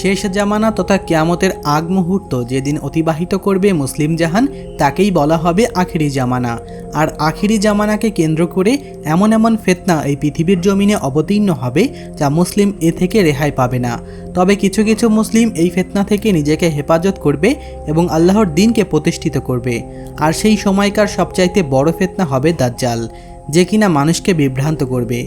শেষ জামানা তথা কিয়ামতের আগ মুহূর্ত যেদিন অতিবাহিত করবে মুসলিম জাহান, তাকেই বলা হবে আখিরি জামানা। আর আখিরি জামানাকে কেন্দ্র করে এমন এমন ফেতনা এই পৃথিবীর জমিনে অবতীর্ণ হবে যা মুসলিম এ থেকে রেহাই পাবে না। তবে কিছু কিছু মুসলিম এই ফেতনা থেকে নিজেকে হেফাজত করবে এবং আল্লাহর দিনকে প্রতিষ্ঠিত করবে। আর সেই সময়কার সবচাইতে বড় ফেতনা হবে দাজ্জাল, যে কিনা মানুষকে বিভ্রান্ত করবে।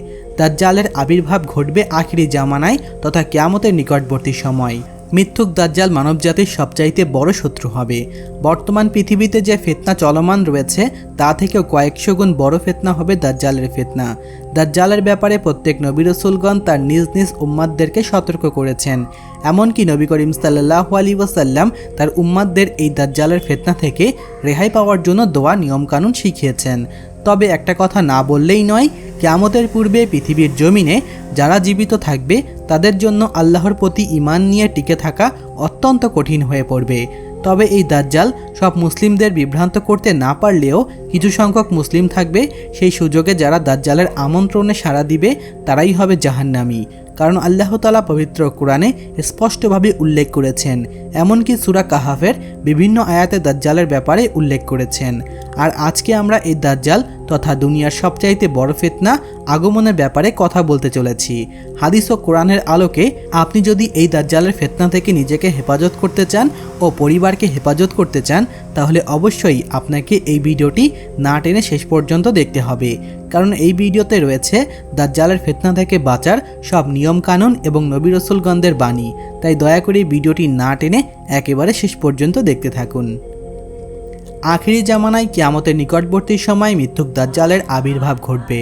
দাজ্জালের আবির্ভাব ঘটবে আখিরি জামানায় তথা কেয়ামতের নিকটবর্তী সময়। মিথ্যুক দাজ্জাল মানবজাতির সবচাইতে বড় শত্রু হবে। বর্তমান পৃথিবীতে যে ফেতনা চলমান রয়েছে, তা থেকেও কয়েকশো গুণ বড় ফেতনা হবে দাজ্জালের ফেতনা। দাজ্জালের ব্যাপারে প্রত্যেক নবী রসুলগণ তার নিজ নিজ উম্মাদদেরকে সতর্ক করেছেন। এমনকি নবী করিম সাল্লাহ আলী ওয়াসাল্লাম তার উম্মাদদের এই দাজ্জালের ফেতনা থেকে রেহাই পাওয়ার জন্য দোয়া নিয়মকানুন শিখিয়েছেন। তবে একটা কথা না বললেই নয়, কেয়ামতের পূর্বে পৃথিবীর জমিনে যারা জীবিত থাকবে, তাদের জন্য আল্লাহর প্রতি ইমান নিয়ে টিকে থাকা অত্যন্ত কঠিন হয়ে পড়বে। তবে এই দাজ্জাল সব মুসলিমদের বিভ্রান্ত করতে না পারলেও কিছু সংখ্যক মুসলিম থাকবে, সেই সুযোগে যারা দাজ্জালের আমন্ত্রণে সাড়া দিবে, তারাই হবে জাহান্নামি। কারণ আল্লাহ তালা পবিত্র কোরআনে স্পষ্টভাবে উল্লেখ করেছেন। এমনকি সুরা কাহাফের বিভিন্ন আয়াতে দাজ্জালের ব্যাপারে উল্লেখ করেছেন। আর আজকে আমরা এই দাজ্জাল তথা দুনিয়ার সবচাইতে বড় ফেতনা, আগমনের ব্যাপারে কথা বলতে চলেছি। হাদিস ও কোরআনের আলোকে আপনি যদি এই দাজ্জালের ফেতনা থেকে নিজেকে হেফাজত করতে চান ও পরিবারকে হেফাজত করতে চান, তাহলে অবশ্যই আপনাকে এই ভিডিওটি না টেনে শেষ পর্যন্ত দেখতে হবে। কারণ এই ভিডিওতে রয়েছে দাজ্জালের ফেতনা থেকে বাঁচার সব নিয়মকানুন এবং নবী রসুলগন্ধের বাণী। তাই দয়া করে ভিডিওটি না টেনে একেবারে শেষ পর্যন্ত দেখতে থাকুন। আখিরি জামানায় কিয়ামতের নিকটবর্তী সময় মৃত্যুক দাজ্জালের আবির্ভাব ঘটবে।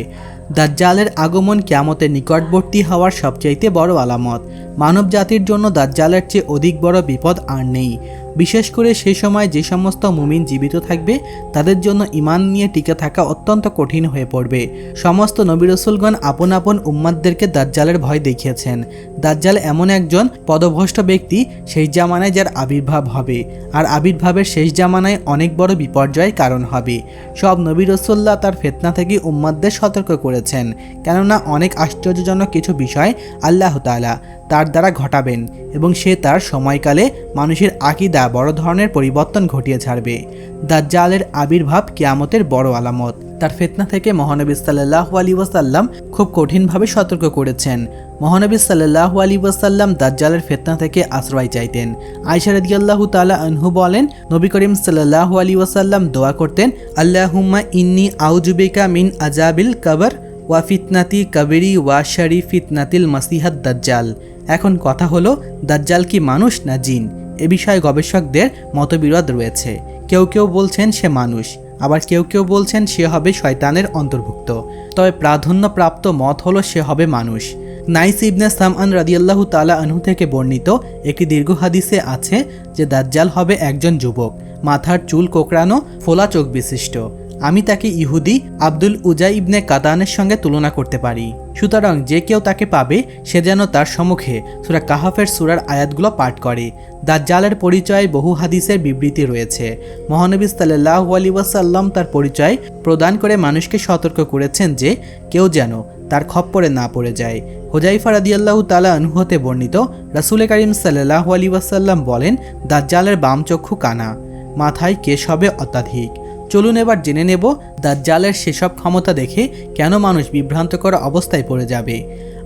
দাজ্জালের আগমন কিয়ামতের নিকটবর্তী হওয়ার সবচাইতে বড় আলামত। মানব জাতির জন্য দাজ্জালের চেয়ে অধিক বড় বিপদ আর নেই। বিশেষ করে সেই সময় যে সমস্ত মুমিন জীবিত থাকবে, তাদের জন্য ইমান নিয়ে টিকে থাকা অত্যন্ত কঠিন হয়ে পড়বে। সমস্ত নবী রসুলগণ আপন আপন উম্মাদদেরকে দাজ্জালের ভয় দেখিয়েছেন। দাজ্জাল এমন একজন পদভ্রষ্ট ব্যক্তি, সেই জামানায় যার আবির্ভাব হবে। আর আবির্ভাবের শেষ জামানায় অনেক বড় বিপর্যয়ের কারণ হবে। সব নবী রসুল্লাহ তার ফেতনা থেকে উম্মাদদের সতর্ক করেছেন। কেননা অনেক আশ্চর্যজনক কিছু বিষয় আল্লাহ তালা তার দ্বারা ঘটাবেন এবং সে তার সময়কালে মানুষের আকিদা বড় ধরনের পরিবর্তন ঘটিয়ে ছাড়বে। দাজ্জালের আবির্ভাব কিয়ামতের বড় আলামত। তার ফেতনা থেকে মহানবী সাল্লাহ আলী ওয়াসাল্লাম খুব কঠিনভাবে সতর্ক করেছেন। মহানবী সাল্লাহ আলী ওয়াসাল্লাম দাজ্জালের ফেতনা থেকে আশ্রয় চাইতেন। আয়সা রদিয়াল্লাহু তালা আনহু বলেন, নবী করিম সাল্লাহ আলী ওয়াসাল্লাম দোয়া করতেন, আল্লাহুম্মা ইন্নি আউজুবিকা মিন আজাবিল কবর, ওয়া ফিতনাতি কাবেরি, ওয়া শারি ফিতনাতিল মাসিহাত দাজ্জাল। এখন কথা হলো, দাজ্জাল কি মানুষ না জিন? এ বিষয়ে গবেষকদের মতবিরোধ রয়েছে। কেউ কেউ বলছেন সে মানুষ, আবার কেউ কেউ বলছেন সে হবে শয়তানের অন্তর্ভুক্ত। তবে প্রাধান্যপ্রাপ্ত মত হলো সে হবে মানুষ। নাইস ইবনে সামআন রাদিয়াল্লাহু তালা আনহু থেকে বর্ণিত একটি দীর্ঘ হাদিসে আছে যে দাজ্জাল হবে একজন যুবক, মাথার চুল কোকড়ানো, ফোলা চোখ বিশিষ্ট। আমি তাকে ইহুদি আব্দুল উজাই ইবনে কাদানের সঙ্গে তুলনা করতে পারি। সুতরাং যে কেউ তাকে পাবে, সে যেন তার সম্মুখে সুরা কাহাফের সুরার আয়াতগুলো পাঠ করে। দাজ্জালের পরিচয়ে বহু হাদিসের বিবৃতি রয়েছে। মহানবী সাল্লাহ আলী ওয়াসাল্লাম তার পরিচয় প্রদান করে মানুষকে সতর্ক করেছেন যে, কেউ যেন তার খপ্পরে না পড়ে যায়। হোজাইফা রাদিয়াল্লাহু তালা অনুহতে বর্ণিত, রাসুল করিম সাল্লাহ আলী ওয়াসাল্লাম বলেন, দাজ্জালের বাম চক্ষু কানা, মাথায় কেশ হবে অত্যাধিক। চলুন এবার জেনে নেব দাজ্জালের সেসব ক্ষমতা দেখে কেন মানুষ বিভ্রান্তকর অবস্থায় পড়ে যাবে।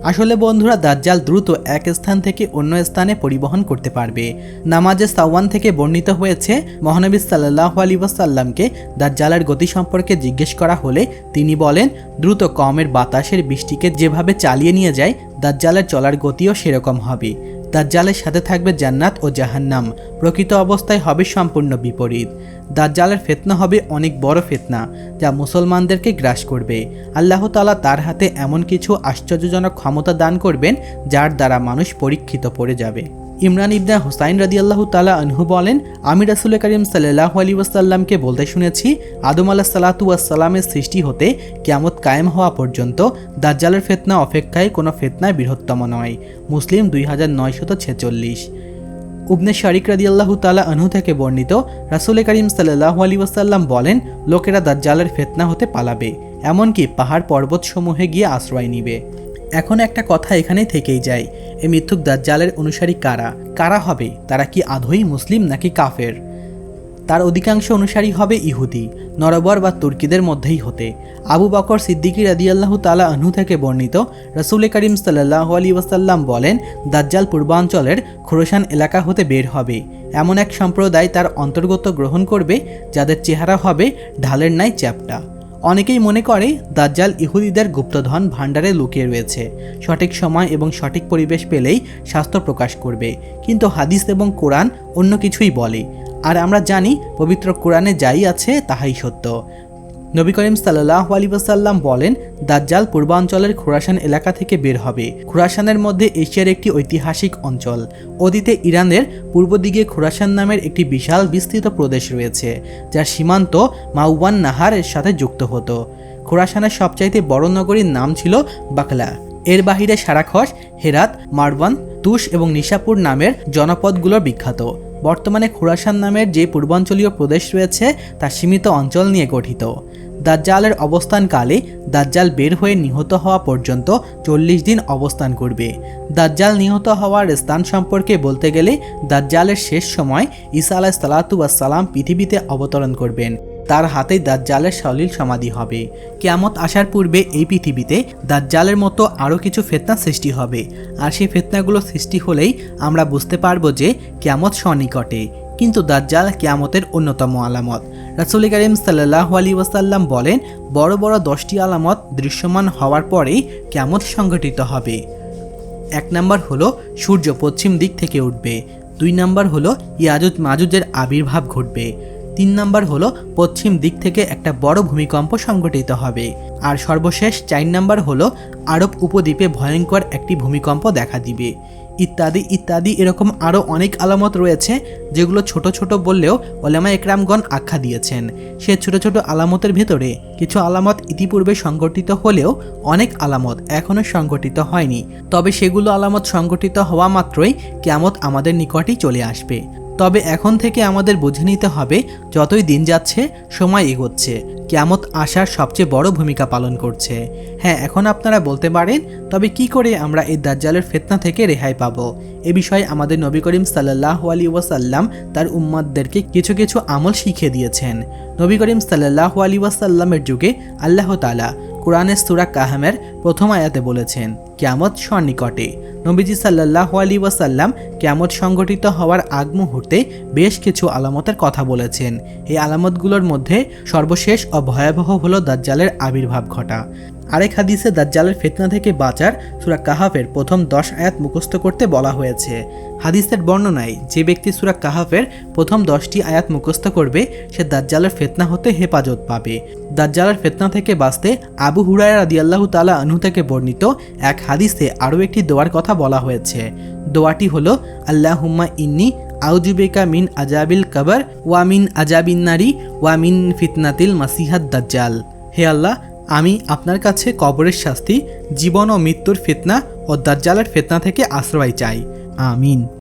আসলে বন্ধুরা, দাজ্জাল দ্রুত এক স্থান থেকে অন্য স্থানে পরিবহন করতে পারবে। নামাজে সাওয়ান থেকে বর্ণিত হয়েছে, মহানবী সাল্লাহ আলী ওয়াসাল্লামকে দাজ্জালের গতি সম্পর্কে জিজ্ঞেস করা হলে তিনি বলেন, দ্রুত কমের বাতাসের বৃষ্টিকে যেভাবে চালিয়ে নিয়ে যায়, দাজ্জালের চলার গতিও সেরকম হবে। দাজ্জালের সাথে থাকবে জান্নাত ও জাহান্নাম। প্রকৃত অবস্থায় হবে সম্পূর্ণ বিপরীত। দাজ্জালের ফেতনা হবে অনেক বড় ফেতনা, যা মুসলমানদেরকে গ্রাস করবে। আল্লাহ তালা তার হাতে এমন কিছু আশ্চর্যজনক ক্ষমতা দান করবেন, যার দ্বারা মানুষ পরীক্ষিত পড়ে যাবে। ইমরান ইবনা হুসাইন রাদি আল্লাহ তালা আনহু বলেন, আমি রাসুল করিম সাল্লাহ আলী ওয়াসাল্লামকে বলতে শুনেছি, আদম আল্লাহ সাল্লাতু ওয়াসাল্লামের সৃষ্টি হতে কেয়ামত কায়েম হওয়া পর্যন্ত দাজ্জালের ফেতনা অপেক্ষায় কোনো ফেতনায় বৃহত্তম নয়। মুসলিম দুই হাজার নয়শত ছেচল্লিশ। উবনে শারিক রাদিয়াল্লাহু তালা আনহু থেকে বর্ণিত রাসুল করিম সাল্লাহ আলী ওয়াসাল্লাম বলেন, লোকেরা দাজ্জালের ফেতনা হতে পালাবে, এমনকি পাহাড় পর্বতসমূহে গিয়ে আশ্রয় নিবে। এখন একটা কথা এখানে থেকেই যায় এই মিথ্যুক দাজ্জালের অনুসারী কারা? কারা হবে? তারা কি আধই মুসলিম নাকি কাফের? তার অধিকাংশ অনুসারী হবে ইহুদি, নরবর বা তুর্কিদের মধ্যেই হতে। আবু বকর সিদ্দিকি রাদিয়াল্লাহু তালা আনহু থেকে বর্ণিত রসুল করিম সাল্লাহ আলী ওয়াসাল্লাম বলেন, দাজ্জাল পূর্বাঞ্চলের খোরসান এলাকা হতে বের হবে। এমন এক সম্প্রদায় তার অন্তর্গত গ্রহণ করবে, যাদের চেহারা হবে ঢালের ন্যায় চ্যাপটা। অনেকেই মনে করে দাজ্জাল ইহুদিদের গুপ্তধন ভাণ্ডারে লুকিয়ে রয়েছে। সঠিক সময় এবং সঠিক পরিবেশ পেলেই শাস্ত্র প্রকাশ করবে। কিন্তু হাদিস এবং কোরআন অন্য কিছুই বলে। আর আমরা জানি, পবিত্র কোরআনে যাই আছে, তাহাই সত্য। নবী করিম সাল্লাহ আলী ওয়াসাল্লাম বলেন, দাজ্জাল পূর্বাঞ্চলের খোরাসান এলাকা থেকে বের হবে। খোরাসানের মধ্যে এশিয়ার একটি ঐতিহাসিক অঞ্চল। অতীতে ইরানের পূর্ব দিকে খোরাসান নামের একটি বিশাল বিস্তৃত প্রদেশ রয়েছে, যার সীমান্ত মাউওয়ান নাহারের সাথে যুক্ত হতো। খোরাসানের সবচাইতে বড় নগরীর নাম ছিল বাকলা। এর বাহিরে সারাখস হেরাত, মারওয়ান, তুষ এবং নিশাপুর নামের জনপদগুলো বিখ্যাত। বর্তমানে খোরাসান নামের যে পূর্বাঞ্চলীয় প্রদেশ রয়েছে, তা সীমিত অঞ্চল নিয়ে গঠিত। দাজ্জালের অবস্থানকালে দাজ্জাল বের হয়ে নিহত হওয়া পর্যন্ত চল্লিশ দিন অবস্থান করবে। দাজ্জাল নিহত হওয়ার স্থান সম্পর্কে বলতে গেলে দাজ্জালের শেষ সময় ঈসা আলাহ সালাতু সালাম পৃথিবীতে অবতরণ করবেন। তার হাতেই দাজ্জালের সলিল সমাধি হবে। কেয়ামত আসার পূর্বে এই পৃথিবীতে দাজ্জালের মতো আরও কিছু ফেতনা সৃষ্টি হবে। আর সেই ফেতনাগুলো সৃষ্টি হলেই আমরা বুঝতে পারব যে কেয়ামত সনিকটে কিন্তু দাজ্জাল কেয়ামতের অন্যতম আলামত। রাসুল করিম সাল্লাহ আলী ওয়াসাল্লাম বলেন, বড় বড় দশটি আলামত দৃশ্যমান হওয়ার পরেই কেয়ামত সংঘটিত হবে। এক নাম্বার হলো, সূর্য পশ্চিম দিক থেকে উঠবে। দুই নাম্বার হলো ইয়াজুজ মাজুজের আবির্ভাব ঘটবে। তিন নাম্বার হলো, পশ্চিম দিক থেকে একটা বড় ভূমিকম্প সংঘটিত হবে। আর সর্বশেষ চার নাম্বার হলো, আরব উপদ্বীপে ভয়ঙ্কর একটি ভূমিকম্প দেখা দিবে। ইত্যাদি ইত্যাদি, এরকম আরও অনেক আলামত রয়েছে, যেগুলো ছোট ছোট বললেও ওলামা একরামগণ আখ্যা দিয়েছেন। সে ছোট ছোট আলামতের ভেতরে কিছু আলামত ইতিপূর্বে সংগঠিত হলেও অনেক আলামত এখনও সংগঠিত হয়নি। তবে সেগুলো আলামত সংগঠিত হওয়া মাত্রই কেয়ামত আমাদের নিকটেই চলে আসবে। তবে এখন থেকে আমাদের বুঝে নিতে হবে, যতই দিন যাচ্ছে, সময় এগোচ্ছে। কেয়ামত আসার সবচেয়ে বড় ভূমিকা পালন করছে। হ্যাঁ এখন আপনারা বলতে পারেন, তবে কি করে আমরা এই দাজ্জালের ফেতনা থেকে রেহাই পাবো? এ বিষয়ে আমাদের নবী করিম সাল্লাহ আলী ওয়াসাল্লাম তার উম্মাদদেরকে কিছু কিছু আমল শিখিয়ে দিয়েছেন। নবী করিম সাল্লাহ আলী ওয়াসাল্লামের যুগে আল্লাহ তালা কোরআনের সুরা কাহামের প্রথম আয়াতে বলেছেন, কেয়ামত সন্নিকটে নবীজি সাল্লাহ আলী ওয়াসাল্লাম কেমত সংগঠিত হওয়ার আগ মুহূর্তে বেশ কিছু আলামতের কথা বলেছেন। এই আলামতগুলোর মধ্যে সর্বশেষ ও ভয়াবহ হল দাজ্জালের আবির্ভাব ঘটা। আরেক হাদিসে দাজ্জালের ফেতনা থেকে বাঁচার সুরা কাহাফের প্রথম দশ আয়াত মুখস্থ করতে বলা হয়েছে। হাদিসের বর্ণনায় যে ব্যক্তি সুরা কাহাফের প্রথম দশটি আয়াত মুখস্থ করবে, সে দাজ্জালের ফেতনা হতে হেফাজত পাবে। দাজ্জালের ফেতনা থেকে বাঁচতে আবু হুরায় রাদিয়াল্লাহু তালা আনহু থেকে বর্ণিত এক হাদিসে আরও একটি দোয়ার কথা বলা হয়েছে। দোয়াটি হলো আল্লাহ হুম্মা ইন্নি আউজুবেকা মিন আজাবিল কবর ওয়া মিন আজাবিন্নারি ওয়া মিন ফিতনাতিল মাসিহাদ দাজ্জাল। হে আল্লাহ আমি আপনার কাছে কবরের শাস্তি, জীবন ও মৃত্যুর ফেতনা ও দাজ্জালের ফেতনা থেকে আশ্রয় চাই। আমিন।